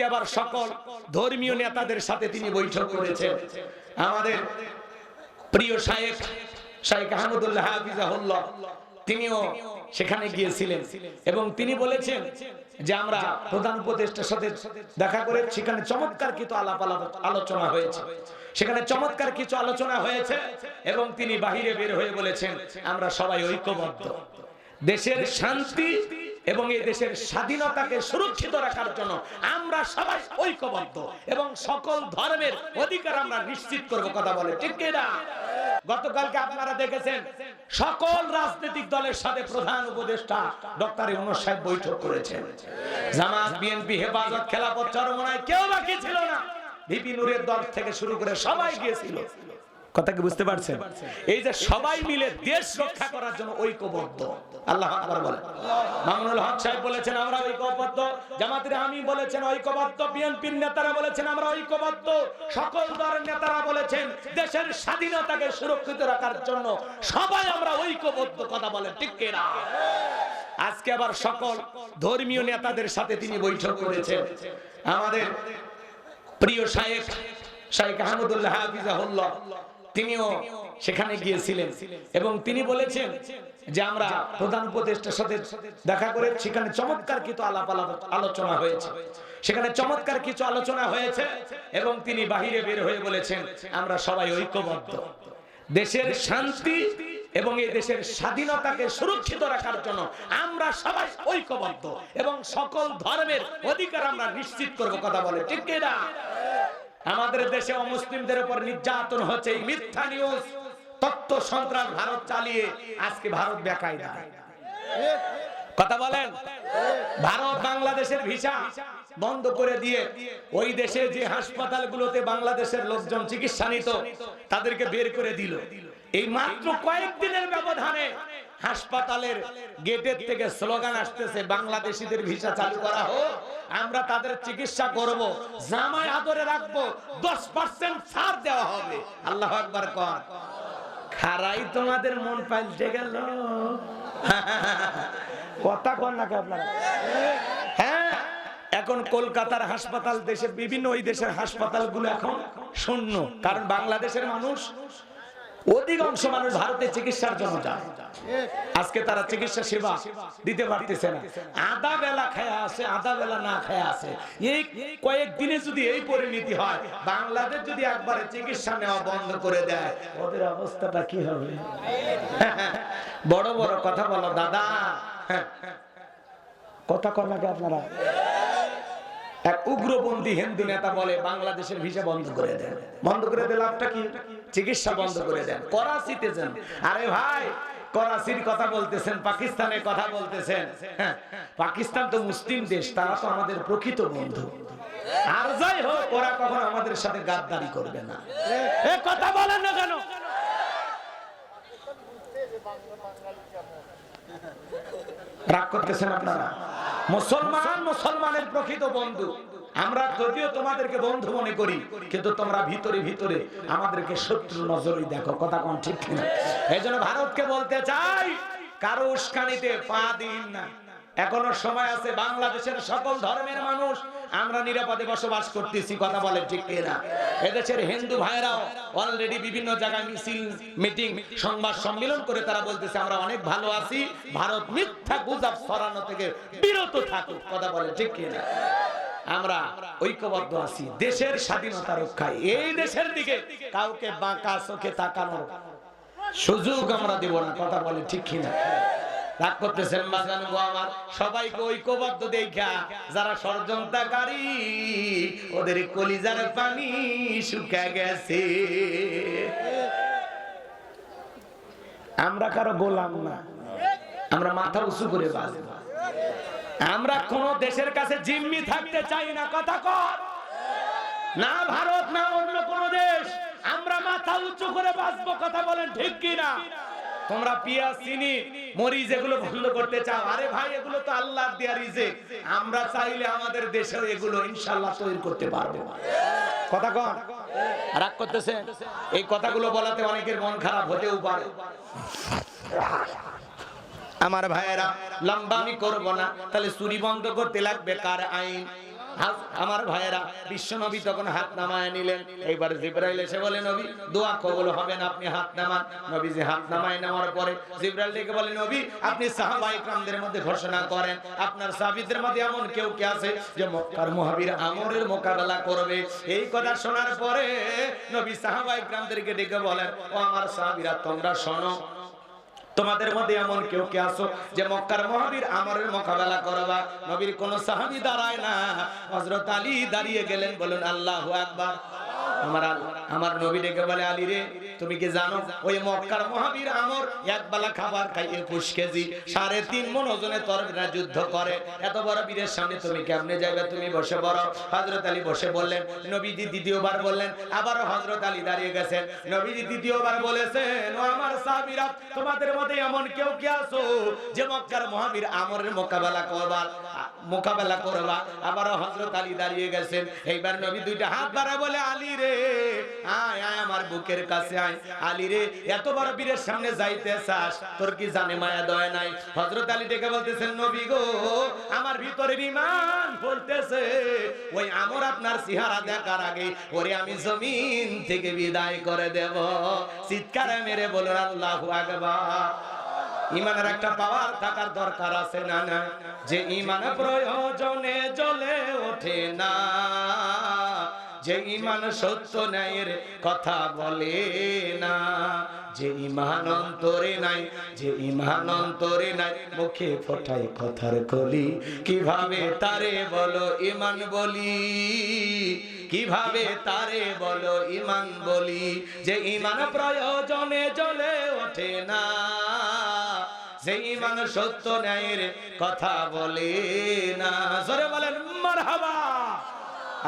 আজকে আবার সকল ধর্মীয় নেতাদের সাথে তিনি বৈঠক করেছেন। আমাদের প্রিয় শায়েখ শাইখ আহমদুল্লাহ হাফিজাহুল্লাহ, তিনিও সেখানে গিয়েছিলেন এবং তিনি বলেছেন যে আমরা প্রধান উপদেষ্টার সাথে দেখা করে সেখানে চমৎকার কিছু আলাপ আলাপ- আলোচনা হয়েছে। সেখানে চমৎকার কিছু আলোচনা হয়েছে এবং তিনি বাহিরে বের হয়ে বলেছেন, আমরা সবাই ঐক্যবদ্ধ। দেশের শান্তি এবং এই দেশের স্বাধীনতাকে সুরক্ষিত রাখার জন্য আমরা সবাই ঐক্যবদ্ধ এবং সকল ধর্মের অধিকার আমরা নিশ্চিত করব, কথা বলে। ঠিক কি না গতকালকে আপনারা দেখেছেন, সকল রাজনৈতিক দলের সাথে প্রধান উপদেষ্টা ডক্টর ইউনুস সাহেব বৈঠক করেছেন। জামাত, বিএনপি, হেফাজত, খেলাফত, চরমনায় কেউ বাকি ছিল না। ভিপি নুরের দল থেকে শুরু করে সবাই গিয়েছিল। কথা কি বুঝতে পারছেন? এই যে সবাই মিলে দেশ রক্ষা করার জন্য ঐক্যবদ্ধ। আল্লাহ আকবার বলেন মামুনুল হক সাহেব বলেছেন, আমরা ঐক্যবদ্ধ। জামাতের আমি বলেছেন, ঐক্যবদ্ধ। বিএনপির নেতারা বলেছেন, আমরা ঐক্যবদ্ধ। সকল দলের নেতারা বলেছেন, দেশের স্বাধীনতাকে সুরক্ষিত রাখার জন্য সবাই আমরা ঐক্যবদ্ধ। কথা বলেন, ঠিক কিনা আজকে আবার সকল ধর্মীয় নেতাদের সাথে তিনি বৈঠক করেছেন। আমাদের প্রিয় শায়েখ শাইখ আহমদুল্লাহ হাফিজাহুল্লাহ তিনিও সেখানে গিয়েছিলেন। এবং তিনি বলেছেন যে আমরা প্রধান উপদেষ্টার সাথে দেখা করে সেখানে চমৎকার কিছু আলাপ আলোচনা হয়েছে। সেখানে চমৎকার কিছু আলোচনা হয়েছে এবং তিনি বাহিরে বের হয়ে বলেছেন, আমরা সবাই ঐক্যবদ্ধ। দেশের শান্তি এবং এই দেশের স্বাধীনতাকে সুরক্ষিত রাখার জন্য আমরা সবাই ঐক্যবদ্ধ এবং সকল ধর্মের অধিকার আমরা নিশ্চিত করব। কথা বলে, ঠিক কি না আমাদের দেশে অমুসলিমদের উপর নির্যাতন হচ্ছে মিথ্যা নিউজ তত্ত্ব সন্ত্রাস ভারত চালিয়ে আজকে ভারত বেকায় কথা বলেন? ভারত বাংলাদেশের ভিসা বন্ধ করে দিয়ে ওই দেশে যে হাসপাতালগুলোতে বাংলাদেশের লোকজন চিকিৎসা নিত, তাদেরকে বের করে দিল। এই মাত্র কয়েকদিনের ব্যবধানে হাসপাতালের গেটের থেকে স্লোগান আসতেছে, বাংলাদেশিদের ভিসা চালু করা হোক, আমরা তাদের চিকিৎসা করব জামাই আদরে রাখব, দশ পার্সেন্ট ছাড় দেওয়া হবে। আল্লাহ একবার কর খারাই তোমাদের মন পাল্টে গেল কথা কন নাকি আপনারা। হ্যাঁ এখন কলকাতার হাসপাতাল দেশে, বিভিন্ন ওই দেশের হাসপাতালগুলো এখন শূন্য, কারণ বাংলাদেশের মানুষ অধিকাংশ মানুষ ভারতে চিকিৎসার জন্য যায়। আজকে তারা চিকিৎসা সেবা দিতে পারতেছে না। আধা বেলা খায়া আছে, আধা বেলা না খায়া আছে। এই কয়েকদিনে যদি এই পরিণতি হয়, বাংলাদেশ যদি একবারে চিকিৎসা নেওয়া বন্ধ করে দেয়, ওদের অবস্থাটা কি হবে? বড় বড় কথা বলো, দাদা। কথা কর নাকি আপনারা? এক উগ্রপন্থী হিন্দু নেতা বলে, বাংলাদেশের ভিসা বন্ধ করে দেয় বন্ধ করে দিলে লাভটা কি? চিকিৎসা বন্ধ করে দেন। করাচিতে যান। আরে ভাই করাচির কথা বলতেছেন পাকিস্তানের কথা বলতেছেন। হ্যাঁ, পাকিস্তান তো মুসলিম দেশ তারা তো আমাদের প্রকৃত বন্ধু। আর যাই হোক ওরা কখনো আমাদের সাথে গাদ্দারি করবে না। এ কথা বলেন না কেন? রাগ করতেছেন আপনারা? মুসলমান মুসলমানের প্রকৃত বন্ধু। আমরা যদিও তোমাদেরকে বন্ধু মনে করি, কিন্তু তোমরা ভিতরে ভিতরে আমাদেরকে শত্রু নজরই দেখো। কথা কোন ঠিক কিনা? এই জন্য ভারতকে বলতে চাই, কারও উস্কানিতে পা দিন না। এখনও সময় আছে, বাংলাদেশের সকল ধর্মের মানুষ আমরা নিরাপদে বসবাস করতেছি, কথা বলে ঠিক কিনা? এদেশের হিন্দু ভাইরাও অলরেডি বিভিন্ন জায়গায় মিছিল, মিটিং, সংবাদ সম্মেলন করে তারা বলতেছে, আমরা অনেক ভালো আছি, ভারত মিথ্যা গুজব ছড়ানো থেকে বিরত থাকুক। কথা বলে ঠিক কিনা? আমরা ঐক্যবদ্ধ আছি। দেশের স্বাধীনতা রক্ষায় এই দেশের দিকে কাউকে বাঁকা চোখে তাকানোর সুযোগ আমরা দেব না। কথা বলে ঠিক কিনা? রাগ করতেছেন আমার? সবাইকে ঐক্যবদ্ধ দেখা যারা ষড়যন্ত্রকারী, ওদের কলিজার পানি শুকা গেছে। আমরা কারও গোলাম না। আমরা মাথা উঁচু করে বাঁচব। আমরা কোন দেশের কাছে জিম্মি থাকতে চাই না, কথা কর। না ভারত, না অন্য কোন দেশ। আমরা মাথা উঁচু করে বাঁচবো, কথা বলেন ঠিক কি না তোমরা চিনি বন্ধ করতে চাও। আরে ভাই, এগুলো তো আল্লাহ আমরা চাইলে আমাদের দেশেও এগুলো ইনশাআল্লাহ তৈরি করতে পারব। কথা কন। রাগ করতেছে এই কথাগুলো বলাতে অনেকের মন খারাপ হতেও পারে। আমার ভাইয়েরা, লম্বা আমি করব না। তাহলে চুরি বন্ধ করতে লাগবে কার আইন? আমার ভাইয়েরা বিশ্ব নবী তখন হাত নামায় নিলেন। এইবার জিব্রাইল এসে বলে, নবী, দোয়া কবুল হবে না আপনি হাত নামান। নবী যে হাত নামায় নেওয়ার পরে জিব্রাইল ডেকে বলে, নবী, আপনি সাহাবা ইকরামদের মধ্যে ঘোষণা করেন। আপনার সাহাবীদের মধ্যে এমন কেউ কে আছে যে মক্কার মুহাবির আমরের মোকাবেলা করবে? এই কথা শোনার পরে নবী সাহাবা ইকরামদেরকে ডেকে বলেন, ও আমার সাহাবীরা, তোমরা শোনো তোমাদের মধ্যে এমন কেউ কে আসো যে মক্কার মহাবীর আমারের মোকাবেলা করবা? নবীর কোন সাহাবি দাঁড়ায় না। হজরত আলী দাঁড়িয়ে গেলেন বলুন আল্লাহ আকবার। আমার আমার নবী ডেকে বলে, আলী রে তুমি কি জানো? ওই মক্কার মহাবীর আমর এক বেলা খাবার খাই একুশ কেজি, সাড়ে তিন মন ওজনে তরবিরা যুদ্ধ করে। এত বড় বীরের সামনে তুমি কেমনে যাবে তুমি বসে বড় হযরত আলী বসে বললেন, নবীজি দ্বিতীয়বার বললেন, আবারও হযরত আলী দাঁড়িয়ে গেছেন। নবীজি দ্বিতীয়বার বলেছেন, ও আমার সাহাবীরা, তোমাদের মধ্যে এমন কেউ কি আছো যে মক্কার মহাবীর আমরের মোকাবেলা করবার মোকাবেলা করবা। আবারও হযরত আলী দাঁড়িয়ে গেছেন। এইবার নবী দুইটা হাত বাড়া বলে, আলী রে, আয় আয় আমার বুকের কাছে আয়। আলী রে, এত বড় বীরের সামনে যাইতে চাস, তোর কি জানে মায়া দয়া নাই? হযরত আলী ডেকে বলতেছেন, নবী গো, আমার ভিতরের ঈমান বলতেছে, ওই আমর আপনার চেহারা দেখার আগে ওরে আমি জমিন থেকে বিদায় করে দেব। চিৎকারে মেরে বলুন আল্লাহু আকবার। ইমানের একটা পাওয়ার থাকার দরকার আছে না না? যে ইমান প্রয়োজনে জ্বলে ওঠে না। যে ইমান সত্য ন্যায়ের কথা বলে না। যে ইমান অন্তরে নাই, যে ইমান অন্তরে নাই, মুখে ফোটাই কথার কলি। কীভাবে তারে বলো ইমান বলি? কীভাবে তারে বলো ইমান বলি? যে ইমান প্রয়োজনে জ্বলে ওঠে না। যে মানুষ সত্য ন্যায়ের কথা বলে না। জোরে বলেন মারহাবা।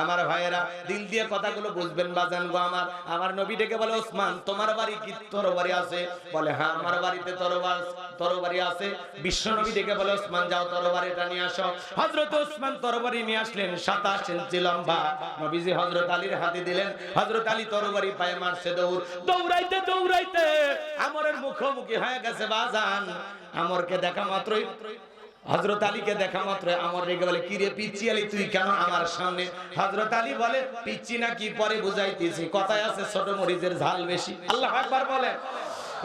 আমার ভাইয়েরা, দিল দিয়ে কথাগুলো বুঝবেন বাজান গো আমার। আমার নবী ডেকে বলে, ওসমান, তোমার বাড়ি কি? তরবারি আছে? বলে হ্যাঁ আমার বাড়িতে তরবার তরবারি আছে বিশ্ব নবী ডেকে বলে, ওসমান, যাও তরবারিটা নিয়ে আসো। হযরত ওসমান তরবারি নিয়ে আসলেন 27 ইঞ্চি লম্বা। নবীজি হযরত আলীর হাতে দিলেন, হযরত আলী তরবারি পায়ে মারছে দৌড়। দৌড়াইতে দৌড়াইতে আমরের মুখোমুখি হয়ে গেছে বাজান। আমরকে দেখা মাত্রই হজরত আলীকে দেখা মাত্র আমার রেগে বলে, কিরে পিচ্ছি আলী, তুই কেন আমার সামনে? হজরত আলী বলে পিচ্ছি না কি পরে বুঝাইতেছি, কথায় আছে ছোট মরিচের ঝাল বেশি। আল্লাহ একবার বলে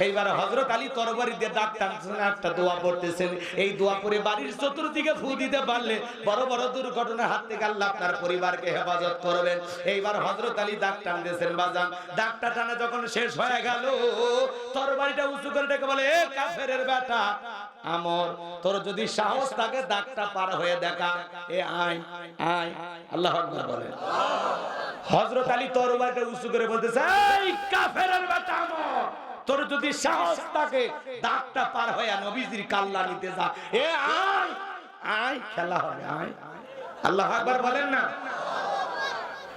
এইবার হজরত আলী তরবারি দিয়ে ডাক টানছেন একটা দোয়া পড়তেছেন। এই দোয়া পরে বাড়ির চতুর্দিকে ফু দিতে পারলে বড় বড় দুর্ঘটনার হাত থেকে আল্লাহ আপনার পরিবারকে হেফাজত করবেন। এইবার হজরত আলী ডাক টানতেছেন বাজান। ডাকটা টানা যখন শেষ হয়ে গেল, তরবারিটা উঁচু করে ডেকে বলে, এ কাফেরের বেটা, আমর, তোর যদি সাহস থাকে দাগটা পার হয়ে দেখা। এ আয় আয়, আল্লাহ আকবার বলে হযরত আলী তরবারটা উঁচু করে বলতেছে, এই কাফেরের বেটা, আমর। তোর যদি সাহস থাকে দাগটা পার হয়ে নবীজির কাল্লা নিতে যা। এ আয় আয়, খেলা হবে, আয়। আল্লাহ আকবার বলেন না।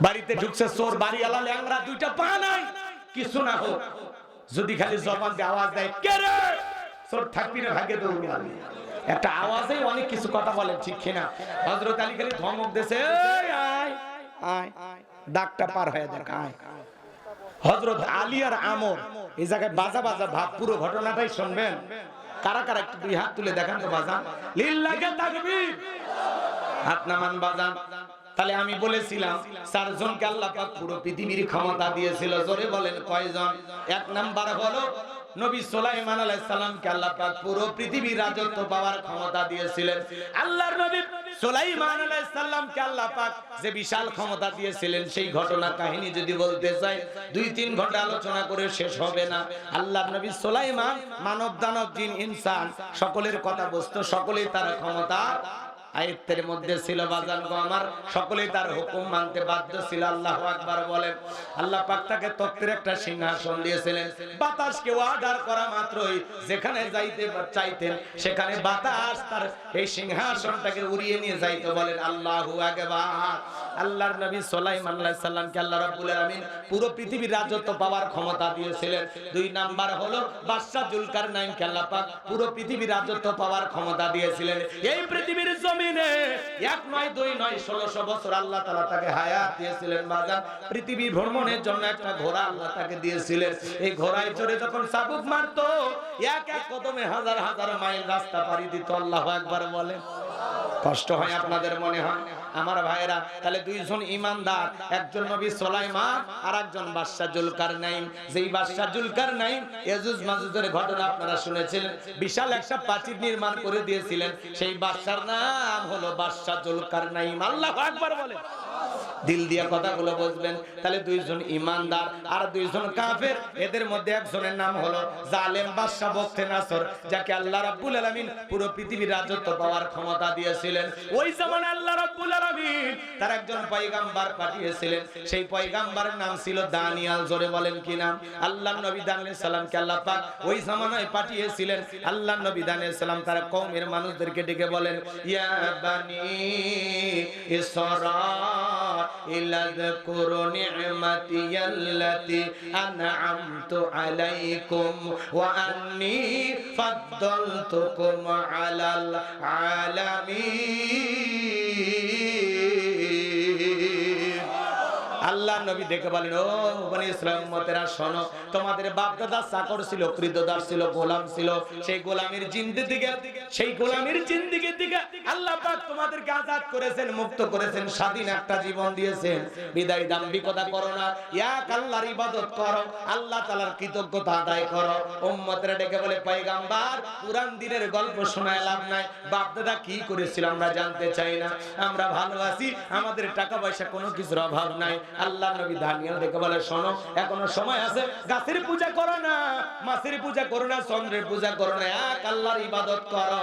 বাড়িতে ঢুকছে চোর, বাড়িওয়ালা ল্যাংরা দুইটা পা নাই। কিছু না হোক। যদি খালি জবান দিয়ে আওয়াজ দেয়, কে রে? চোর থাকবি না, ভাগে দৌড়ে আলি একটা আওয়াজেই অনেক কিছু কথা বলেন, ঠিক কিনা? হজরত আলী খালি ধমক দেছে "এই, আয় আয় দাগটা পার হয়ে দেখ, আয়। হজরত আলী আর আমর এই জায়গায় বাজা বাজা ভাব, পুরো ঘটনাটাই শুনবেন। কারা কারা একটু দুই হাত তুলে দেখান তো তাকবীর। হাত নামান বাজান তাহলে আমি বলেছিলাম, চারজনকে আল্লাহ পুরো পৃথিবীর ক্ষমতা দিয়েছিল। জোরে বলেন কয়জন? এক নাম্বার হলো নবী সুলাইমান আলাইহিস সালামকে আল্লাহ পাক পুরো পৃথিবীর রাজত্ব পাওয়ার ক্ষমতা দিয়েছিলেন। আল্লাহর নবী সুলাইমান আলাইহিস সালামকে আল্লাহ পাক যে বিশাল ক্ষমতা দিয়েছিলেন, সেই ঘটনা কাহিনী যদি বলতে চাই, দুই তিন ঘণ্টা আলোচনা করে শেষ হবে না। আল্লাহর নবী সোলাইমান মানব দানব জিন ইনসান, সকলের কথা বস্তু সকলেই তার ক্ষমতা আয়ত্তের মধ্যে ছিল বাজান গো আমার। সকলেই তার হুকুম মানতে বাধ্য ছিল, আল্লাহ আকবার বলেন। আল্লাহ পাক তাকে তত্ত্বের একটা সিংহাসন দিয়েছিলেন। বাতাসকে অর্ডার করা মাত্রই যেখানে যাইতে চাইতেন, সেখানে বাতাস তার এই সিংহাসনটাকে উড়িয়ে নিয়ে যাইতে বলেন আল্লাহু আকবার। আল্লাহর নবী সুলাইমান আলাইহিস সালামকে আল্লাহ রাব্বুল আলামিন পুরো পৃথিবীর রাজত্ব পাওয়ার ক্ষমতা দিয়েছিলেন। দুই নাম্বার হলো বাদশা জুলকারনাইনকে আল্লাহ পাক পুরো পৃথিবীর রাজত্ব পাওয়ার ক্ষমতা দিয়েছিলেন। এই পৃথিবীর জমিনে এক নয়, দুই নয় বছর আল্লাহ তালা তাকে দিয়েছিলেন পৃথিবী ভ্রমণের জন্য একটা ঘোড়া আল্লাহ তাকে দিয়েছিলেন। এই ঘোড়ায় চড়ে যখন চাবুক মারতো, এক এক কদমে হাজার হাজার মাইল রাস্তা পাড়ি দিত। আল্লাহ একবার বলেন কষ্ট হয় আপনাদের মনে হয়? আমার ভাইরা তাহলে দুইজন ইমানদার, একজন নবী সোলাইমান আর একজন বাদশাহ জুলকার নাইম যেই বাদশা জুলকার নাইম এজুজ মাজুজের ঘটনা আপনারা শুনেছিলেন, বিশাল একটা প্রাচীর নির্মাণ করে দিয়েছিলেন। সেই বাদশার নাম হলো বাদশা জুলকার নাইম আল্লাহ আকবার বলে দিল দিয়া কথাগুলো বুঝবেন। তাহলে দুইজন ইমানদার আর দুইজন কাফের, এদের মধ্যে একজনের নাম হলো জালেম বাদশা বক্তে নাসর, যাকে আল্লাহ রাব্বুল আলামিন পুরো পৃথিবীর রাজত্ব পাওয়ার ক্ষমতা দিয়েছিলেন। ওই জামানে আল্লাহ রাব্বুল আলামিন তার একজন পয়গাম্বার পাঠিয়েছিলেন। সেই পয়গাম্বারের নাম ছিল দানিয়াল, জোরে বলেন কি নাম? আল্লাহ নবী দানিয়াল সালামকে আল্লাহ পাক ওই জামানায় পাঠিয়েছিলেন। আল্লাহ নবী দানিয়াল সালাম তার কওমের মানুষদেরকে ডেকে বলেন, ইয়া বানি إلا اذكروا نعمتي التي أنعمت عليكم وأني فضلتكم على العالمين. নবী দেখে বলেন, ও বনি ইসলাম উম্মতেরা, শোনো, তোমাদের বাপ দাদা চাকর ছিল, কৃতদাস ছিল, গোলাম ছিল। সেই গোলামের জিন্দিগি সেই গোলামের জিন্দিগির দিকে আল্লাহ পাক তোমাদেরকে আজাদ করেছেন, মুক্ত করেছেন, স্বাধীন একটা জীবন দিয়েছেন। বিদায় দাম্ভিকতা করো না। এক আল্লাহর ইবাদত করো, আল্লাহ তাআলার কৃতজ্ঞতা আদায় করো। উম্মতরা ডেকে বলে, পয়গাম্বার পুরান দিনের গল্প শোনায় লাভ নাই। বাপ দাদা কি করেছিল আমরা জানতে চাই না। আমরা ভালো আছি, আমাদের টাকা পয়সা কোনো কিছুর অভাব নাই। আল্লাহ গাছের পূজা করো না, মাছের পূজা করো না, চন্দ্রের পূজা করো না, এক আল্লাহর ইবাদত করো।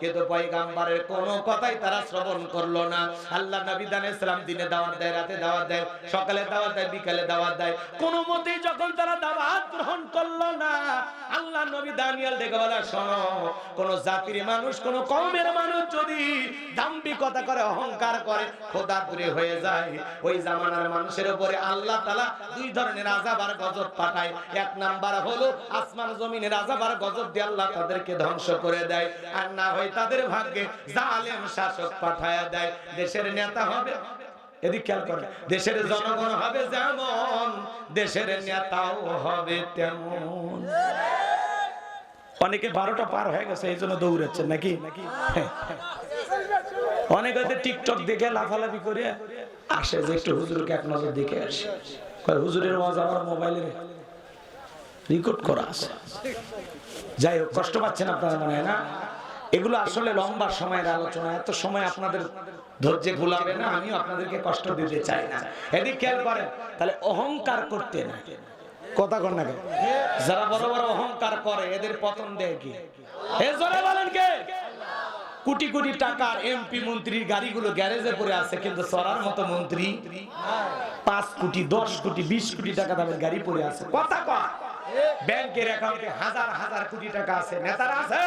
কিন্তু পয়গাম্বারের কোনো কথাই তারা শ্রবণ করল না। আল্লাহ নবী দান ইসলাম দিনে দাওয়াত দেয়, রাতে দাওয়াত দেয়, সকালে দাওয়াত দেয়, বিকালে দাওয়াত দেয়। কোনো যখন তারা দাওয়াত গ্রহণ করল না, আল্লাহ নবী দানিয়াল দেখে শোনো, কোন জাতির মানুষ, কোন কওমের মানুষ যদি দাম্ভিকতা করে, অহংকার করে খোদা দূরে হয়ে যায়, ওই জামানার মানুষের উপরে আল্লাহ তাআলা দুই ধরনের আযাব আর গজব পাঠায়। এক নাম্বার হলো আসমান জমিনের আযাব আর গজব দিয়ে আল্লাহ তাদেরকে ধ্বংস করে দেয়। আর না হয় তাদের ভাগ্যে জালেম শাসক পাঠায়া দেয়। দেশের নেতা হবে, এদিক খেয়াল করে দেশের জনগণ হবে যেমন, দেশের নেতাও হবে তেমন। অনেকে বারোটা পার হয়ে গেছে এই জন্য দৌড়াচ্ছেন নাকি নাকি? অনেকে হয়তো টিকটক দেখে লাফালাফি করে। আসে যে একটু হুজুরকে এক নজর দেখে আসে। হুজুরের ওয়াজ আমার মোবাইলে রেকর্ড করা আছে। যাই হোক, কষ্ট পাচ্ছেন আপনারা মনে হয় না? এগুলো আসলে লম্বা সময়ের আলোচনা। এত সময় আপনাদের ধৈর্য গুলাবে না, আমিও আপনাদেরকে কষ্ট দিতে চাই না। এদিক খেয়াল করেন, তাহলে অহংকার করতে না। কথা কর না? যারা বড় বড় অহংকার করে, এদের পতন দেয় কি? এ জোরে বলেন কে? কোটি কোটি টাকার এমপি মন্ত্রীর গাড়িগুলো গ্যারেজে পড়ে আছে, কিন্তু সরার মতো মন্ত্রী পাঁচ কোটি, দশ কোটি, বিশ কোটি টাকা দামের গাড়ি পড়ে আছে। কথা কয়। ব্যাংকের অ্যাকাউন্টে হাজার হাজার কোটি টাকা আছে। নেতারা আছে